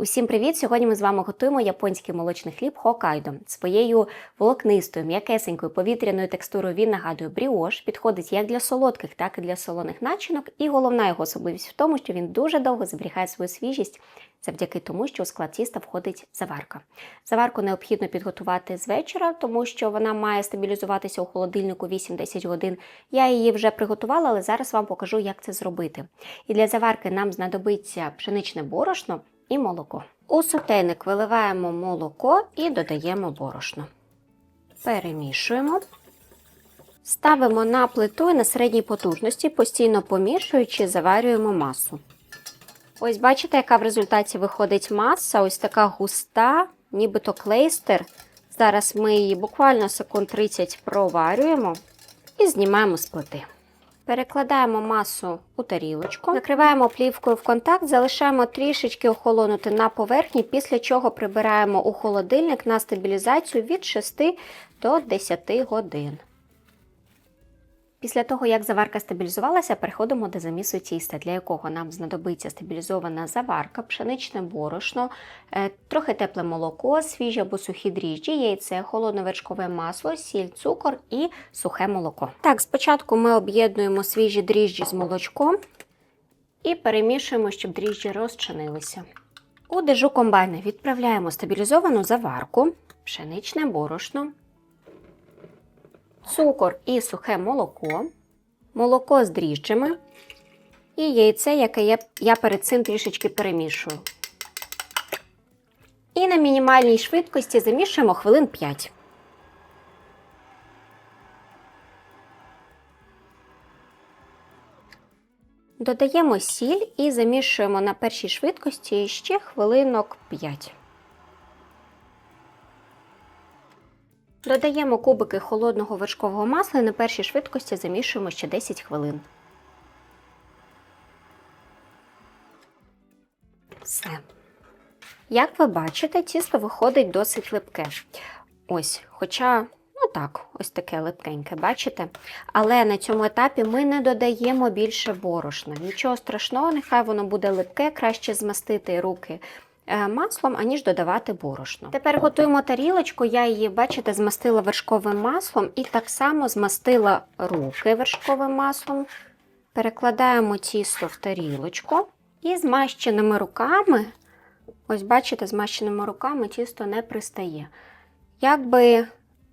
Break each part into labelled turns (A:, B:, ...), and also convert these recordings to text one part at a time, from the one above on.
A: Усім привіт! Сьогодні ми з вами готуємо японський молочний хліб Хокайдо. Своєю волокнистою, м'якесенькою повітряною текстурою він нагадує бріош, підходить як для солодких, так і для солоних начинок. І головна його особливість в тому, що він дуже довго зберігає свою свіжість завдяки тому, що у склад тіста входить заварка. Заварку необхідно підготувати з вечора, тому що вона має стабілізуватися у холодильнику 8-10 годин. Я її вже приготувала, але зараз вам покажу, як це зробити. І для заварки нам знадобиться пшеничне борошно і молоко. У сотейник виливаємо молоко і додаємо борошно. Перемішуємо. Ставимо на плиту і на середній потужності, постійно помішуючи, заварюємо масу. Ось бачите, яка в результаті виходить маса, ось така густа, нібито клейстер. Зараз ми її буквально секунд 30 проварюємо і знімаємо з плити. Перекладаємо масу у тарілочку, накриваємо плівкою в контакт, залишаємо трішечки охолонути на поверхні, після чого прибираємо у холодильник на стабілізацію від 6 до 10 годин. Після того, як заварка стабілізувалася, переходимо до замісу тіста, для якого нам знадобиться стабілізована заварка, пшеничне борошно, е, трохи тепле молоко, свіжі або сухі дріжджі, яйце, холодне вершкове масло, сіль, цукор і сухе молоко. Так, спочатку ми об'єднуємо свіжі дріжджі з молочком і перемішуємо, щоб дріжджі розчинилися. У дежу комбайна відправляємо стабілізовану заварку, пшеничне борошно цукор і сухе молоко, молоко з дріжджами і яйце, яке я, я перед цим трішечки перемішую. І на мінімальній швидкості замішуємо хвилин 5. Додаємо сіль і замішуємо на першій швидкості ще хвилинок 5. Додаємо кубики холодного вершкового масла і на першій швидкості замішуємо ще 10 хвилин. Все. Як ви бачите, тісто виходить досить липке. Ось, хоча, ну так, ось таке липкеньке, бачите? Але на цьому етапі ми не додаємо більше борошна. Нічого страшного, нехай воно буде липке, краще змастити руки маслом, аніж додавати борошно. Тепер готуємо тарілочку, я її, бачите, змастила вершковим маслом і так само змастила руки вершковим маслом. Перекладаємо тісто в тарілочку і змащеними руками, ось бачите, змащеними руками тісто не пристає. Якби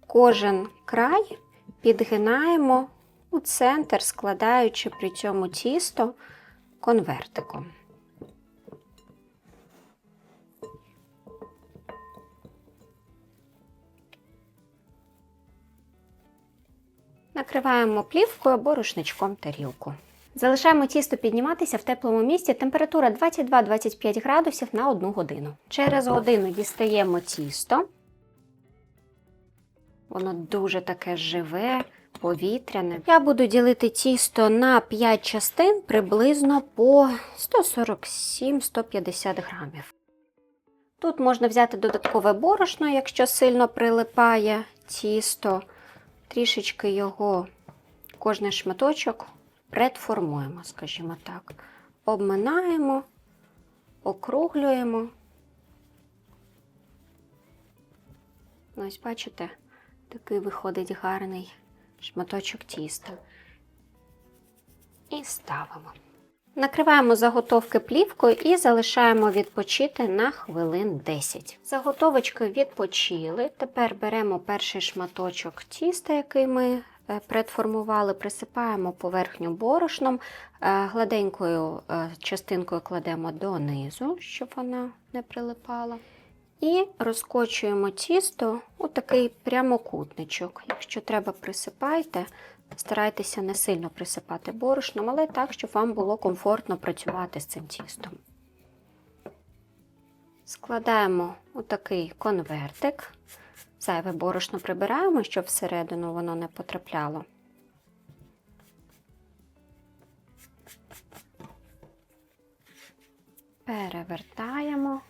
A: кожен край підгинаємо у центр, складаючи при цьому тісто конвертиком. Накриваємо плівкою або рушничком тарілку. Залишаємо тісто підніматися в теплому місці. Температура 22-25 градусів на 1 годину. Через годину дістаємо тісто. Воно дуже таке живе, повітряне. Я буду ділити тісто на 5 частин приблизно по 147-150 грамів. Тут можна взяти додаткове борошно, якщо сильно прилипає тісто трішечки його, кожний шматочок предформуємо, скажімо так. Обминаємо, округлюємо. Ось, бачите, такий виходить гарний шматочок тіста. І ставимо. Накриваємо заготовки плівкою і залишаємо відпочити на хвилин 10. Заготовочки відпочили. Тепер беремо перший шматочок тіста, який ми е, предформували, присипаємо поверхню борошном, е, гладенькою е, частинкою кладемо донизу, щоб вона не прилипала. І розкочуємо тісто у такий прямокутничок. Якщо треба, присипайте. Старайтеся не сильно присипати борошном, але так, щоб вам було комфортно працювати з цим тістом. Складаємо отакий конвертик. Зайве борошно прибираємо, щоб всередину воно не потрапляло. Перевертаємо.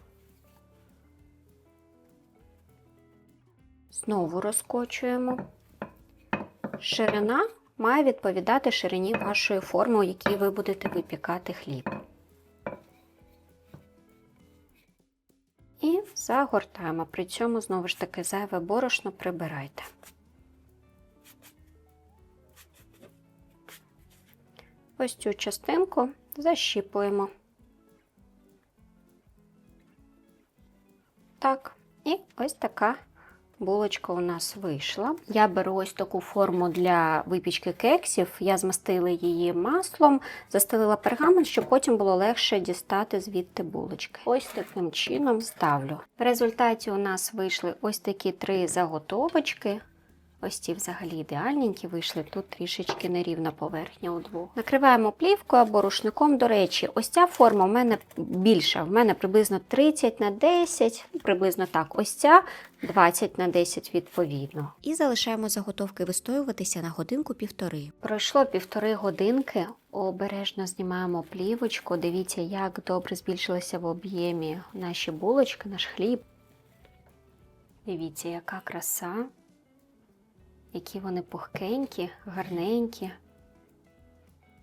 A: Знову розкочуємо. Ширина має відповідати ширині вашої форми, у якій ви будете випікати хліб. І загортаємо. При цьому, знову ж таки, зайве борошно прибирайте. Ось цю частинку защіпуємо. Так, і ось така булочка у нас вийшла. Я беру ось таку форму для випічки кексів. Я змастила її маслом, застелила пергамент, щоб потім було легше дістати звідти булочки. Ось таким чином ставлю. В результаті у нас вийшли ось такі три заготовочки. Ось ці взагалі ідеальненькі вийшли. Тут трішечки нерівна поверхня у двох. Накриваємо плівкою або рушником. До речі, ось ця форма в мене більша. В мене приблизно 30 на 10, приблизно так. Ось ця 20 на 10 відповідно.
B: І залишаємо заготовки вистоюватися на годинку-півтори.
A: Пройшло півтори годинки. Обережно знімаємо плівочку. Дивіться, як добре збільшилися в об'ємі наші булочки, наш хліб. Дивіться, яка краса. Які вони пухкенькі, гарненькі.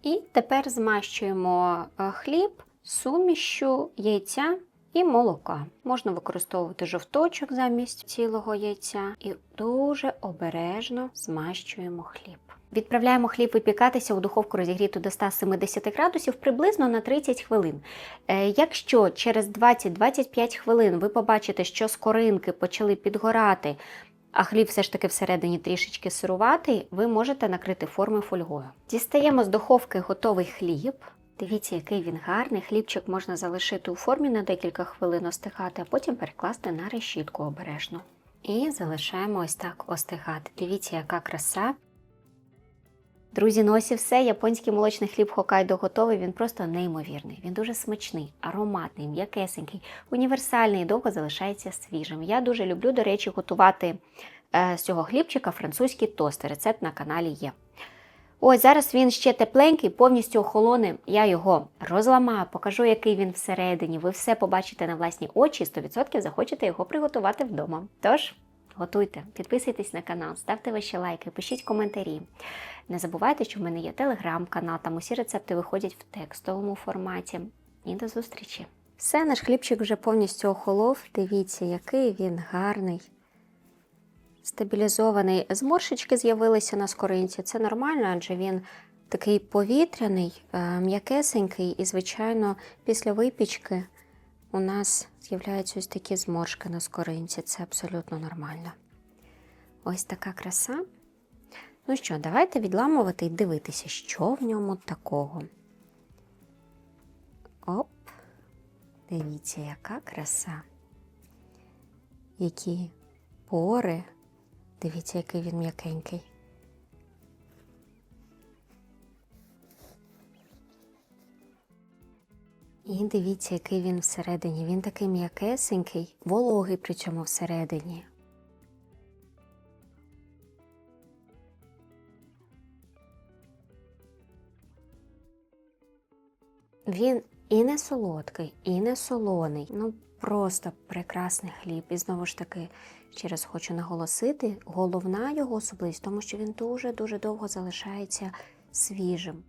A: І тепер змащуємо е, хліб сумішю яйця і молока. Можна використовувати жовточок замість цілого яйця і дуже обережно змащуємо хліб. Відправляємо хліб випікатися у духовку розігріту до 170 градусів приблизно на 30 хвилин. Е, Якщо через 20-25 хвилин ви побачите, що скоринки почали підгорати, а хліб все ж таки всередині трішечки сируватий, ви можете накрити форми фольгою. Дістаємо з духовки готовий хліб. Дивіться, який він гарний. Хлібчик можна залишити у формі на декілька хвилин остигати, а потім перекласти на решітку обережно. І залишаємо ось так остигати. Дивіться, яка краса. Друзі, ну ось і все. Японський молочний хліб Хокайдо готовий. Він просто неймовірний. Він дуже смачний, ароматний, м'якесенький, універсальний і довго залишається свіжим. Я дуже люблю, до речі, готувати е, з цього хлібчика французький тост. Рецепт на каналі є. Ось зараз він ще тепленький, повністю охолоне. Я його розламаю, покажу, який він всередині. Ви все побачите на власні очі і 100% захочете його приготувати вдома. Тож, готуйте, підписуйтесь на канал, ставте ваші лайки, пишіть коментарі. Не забувайте, що в мене є телеграм-канал, там усі рецепти виходять в текстовому форматі. І до зустрічі! Все, наш хлібчик вже повністю охолов. Дивіться, який він гарний. Стабілізований. Зморшечки з'явилися на скоринці. Це нормально, адже він такий повітряний, е, м'якесенький, і, звичайно, після випічки у нас з'являються ось такі зморшки на скоринці. Це абсолютно нормально. Ось така краса. Ну що, давайте відламувати і дивитися, що в ньому такого. Оп, дивіться, яка краса. Які пори. Дивіться, який він м'якенький. І дивіться, який він всередині. Він такий м'якесенький, вологий при цьому всередині. Він і не солодкий, і не солоний. Ну просто прекрасний хліб. І знову ж таки, ще раз хочу наголосити, головна його особливість, тому що він дуже дуже довго залишається свіжим.